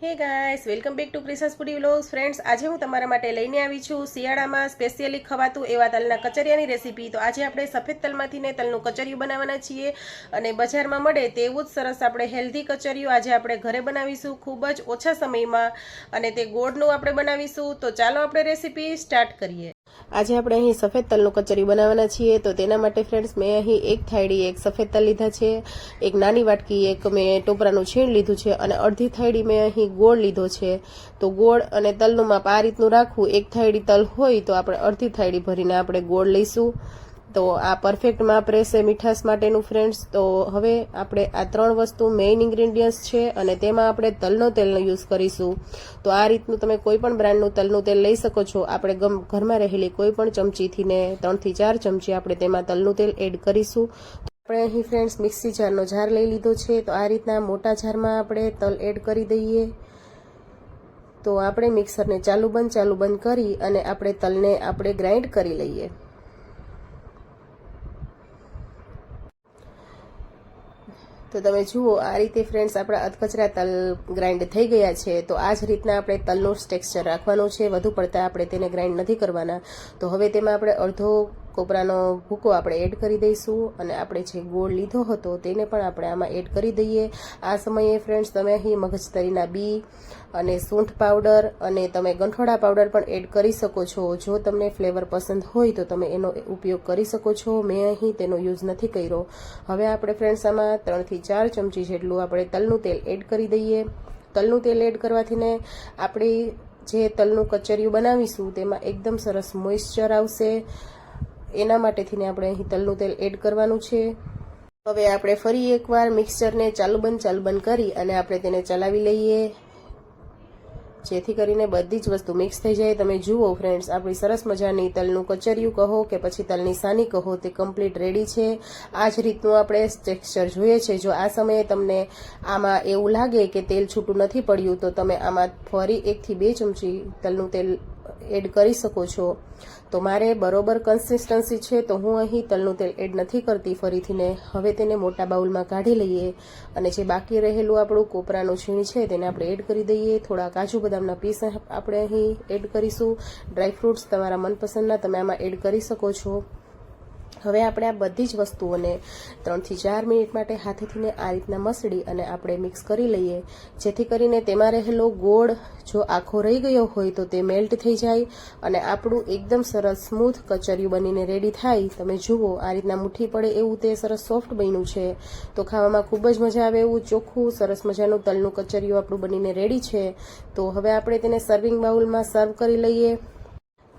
Hey guys welcome back to પ્રિસસ foodie vlogs friends આજે હું તમારા માટે લઈને આવી છું શિયાળામાં સ્પેશિયલી ખવાતું એવા તલના કચરિયાની રેસીપી તો આજે આપણે સફેદ તલમાંથી ને તલનું કચરિયું બનાવવાના છીએ અને બજારમાં મળે તેવું જ સરસ આપણે હેલ્ધી કચરિયું આજે આપણે ઘરે બનાવીશું ખૂબ જ ઓછા સમયમાં અને તે ગોળનું આપણે બનાવીશું. તો ચાલો આપણે રેસીપી સ્ટાર્ટ કરીએ. આજે આપણે અહીં સફેદ તલનું કચરી બનાવવાના છીએ. તો તેના માટે ફ્રેન્ડ્સ મેં અહીં એક થાળી, એક સફેદ તલ લીધા છે, એક નાની વાટકી, એક મેં ટોપરાનું છીણ લીધું છે અને અડધી થાળી મેં અહીં ગોળ લીધો છે. તો ગોળ અને તલનું માપ આ રીતનું રાખવું. એક થાળી તલ હોય તો આપણે અડધી થાળી ભરીને આપણે ગોળ લઈશું. તો આ પરફેક્ટ માપ રહેશે મીઠાશ માટેનું ફ્રેન્ડ્સ તો હવે આપણે આ ત્રણ વસ્તુ મેઇન ઇન્ગ્રેડિયન્ટ્સ છે અને તેમાં આપણે તલનો તેલનો યુઝ કરીશું. તો આ રીતનું તમે કોઈ પણ બ્રાન્ડનું તલનું તેલ લઈ શકો છો. આપણે ગમ ઘરમાં રહેલી કોઈ પણ ચમચીથી ને ત્રણથી ચાર ચમચી આપણે તેમાં તલનું તેલ એડ કરીશું. આપણે અહીં ફ્રેન્ડ્સ મિક્સી જારનો જાર લઈ લીધો છે. તો આ રીતના મોટા જારમાં આપણે તલ એડ કરી દઈએ. તો આપણે મિક્સરને ચાલુ બંધ ચાલુ બંધ કરી અને આપણે તલને આપણે ગ્રાઇન્ડ કરી લઈએ. તો તમે જુઓ, આ રીતે ફ્રેન્ડ્સ આપણા અધકચરા તલ ગ્રાઇન્ડ થઈ ગયા છે, તો આ જ રીતના આપણે તલનું ટેક્સચર રાખવાનું છે. વધુ પડતા આપણે તેને ગ્રાઇન્ડ નથી કરવાના. તો હવે તેમાં આપણે અડધો કોપરાનો ભૂકો આપણે એડ કરી દઈશું અને આપણે જે ગોળ લીધો હતો તેને પણ આપણે આમાં એડ કરી દઈએ. આ સમયે ફ્રેન્ડ્સ તમે અહીં મગજતરીના બી અને સૂંઠ પાવડર અને તમે ગંઠોડા પાવડર પણ એડ કરી શકો છો. જો તમને ફ્લેવર પસંદ હોય તો તમે એનો ઉપયોગ કરી શકો છો. મેં અહીં તેનો યુઝ નથી કર્યો. હવે આપણે ફ્રેન્ડ્સ આમાં ત્રણથી ચાર ચમચી જેટલું આપણે તલનું તેલ એડ કરી દઈએ. તલનું તેલ એડ કરવાથી ને આપણી જે તલનું કચરિયું બનાવીશું તેમાં એકદમ સરસ મોઇશ્ચર આવશે. એના માટેથી ને આપણે અહીં તલનું તેલ એડ કરવાનું છે. હવે આપણે ફરી એકવાર મિક્સચરને ચાલુ બંધ ચાલુ બંધ કરી અને આપણે તેને ચલાવી લઈએ. જેથી કરીને બધી જ વસ્તુ મિક્સ થઈ જાય. તમે જુઓ ફ્રેન્ડ્સ, આપણી સરસ મજાની તલનું કચરિયું કહો કે પછી તલની સાની કહો, તે કમ્પ્લીટ રેડી છે. આ જ રીતનું આપણે ટેક્સચર જોઈએ છે. જો આ સમયે તમને આમાં એવું લાગે કે તેલ છૂટું નથી પડ્યું, તો તમે આમાં ફરી એકથી બે ચમચી તલનું તેલ એડ કરી શકો છો. તો મારે બરોબર કન્સિસ્ટન્સી છે, તો હું અહીં તલનું તેલ એડ નથી કરતી, ફરીથી ને હવે તેને મોટા બાઉલમાં કાઢી લઈએ. અને જે બાકી રહેલું આપણું કોપરાનું છીણ છે, તેને આપણે એડ કરી દઈએ. થોડા કાજુ બદામના પીસ આપણે અહીં એડ કરીશું. ડ્રાયફ્રૂટ્સ તમારા મનપસંદના, તમે આમાં એડ કરી શકો છો. હવે આપણે આ બધી જ વસ્તુઓને ત્રણથી ચાર મિનિટ માટે હાથેથીને આ રીતના મસળી અને આપણે મિક્સ કરી લઈએ. જેથી કરીને તેમાં રહેલો ગોળ જો આખો રહી ગયો હોય તો તે મેલ્ટ થઈ જાય અને આપણું એકદમ સરસ સ્મૂથ કચરિયું બનીને રેડી થાય. તમે જુઓ, આ રીતના મુઠ્ઠી પડે એવું તે સરસ સોફ્ટ બન્યું છે. તો ખાવામાં ખૂબ જ મજા આવે એવું ચોખ્ખું, સરસ મજાનું તલનું કચરિયું આપણું બનીને રેડી છે. તો હવે આપણે તેને સર્વિંગ બાઉલમાં સર્વ કરી લઈએ.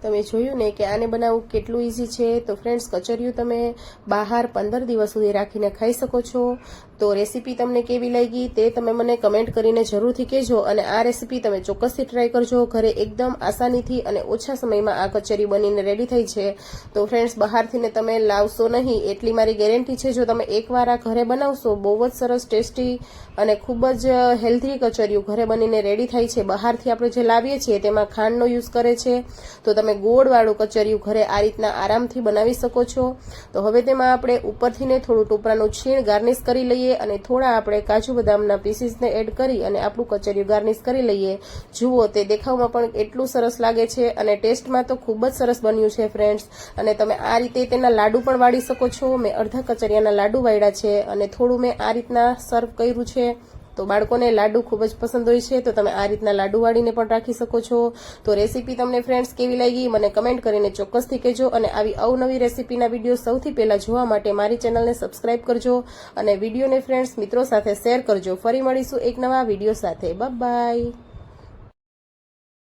તમે જોયું ને કે આને બનાવવું કેટલું ઇઝી છે? તો ફ્રેન્ડ્સ કચરિયું તમે બહાર પંદર દિવસ સુધી રાખીને ખાઈ શકો છો. તો રેસીપી તમને કેવી લાગી તે તમે મને કમેન્ટ કરીને જરૂરથી કહેજો અને આ રેસીપી તમે ચોક્કસથી ટ્રાય કરજો. ઘરે એકદમ આસાનીથી અને ઓછા સમયમાં આ કચરી બનીને રેડી થઈ છે. તો ફ્રેન્ડ્સ બહારથી ને તમે લાવશો નહીં, એટલી મારી ગેરંટી છે, જો તમે એકવાર આ ઘરે બનાવશો, બહુ જ સરસ, ટેસ્ટી અને ખૂબ જ હેલ્ધી કચરિયું ઘરે બનીને રેડી થાય છે. બહારથી આપણે જે લાવીએ છીએ તેમાં ખાંડનો યુઝ કરે છે. તો તમે ગોળવાળું કચરિયું ઘરે આ રીતના આરામથી બનાવી શકો છો. તો હવે તેમાં આપણે ઉપરથી ને થોડું ટોપરાનું છીણ ગાર્નિશ કરી લઈએ અને થોડા આપણે કાજુ બદામના પીસીસને એડ કરી અને આપણું કચરિયું ગાર્નિશ કરી લઈએ. જુઓ, તે દેખાવમાં પણ એટલું સરસ લાગે છે અને ટેસ્ટમાં તો ખૂબ જ સરસ બન્યું છે ફ્રેન્ડ્સ અને તમે આ રીતે તેના લાડુ પણ વાળી શકો છો. મેં અડધા કચરિયાના લાડુ વાળ્યા છે અને થોડું મેં આ રીતના સર્વ કર્યું છે. તો બાળકોને લાડુ ખૂબ જ પસંદ હોય છે, તો તમે આ રીતના લાડુ વાળીને પણ રાખી શકો છો. તો રેસીપી તમને ફ્રેન્ડ્સ કેવી લાગી, મને કમેન્ટ કરીને ચોક્કસથી કહેજો અને આવી અવનવી રેસીપીના વીડિયો સૌથી પહેલાં જોવા માટે મારી ચેનલને સબસ્ક્રાઇબ કરજો અને વિડીયોને ફ્રેન્ડ્સ મિત્રો સાથે શેર કરજો. ફરી મળીશું એક નવા વીડિયો સાથે. બાય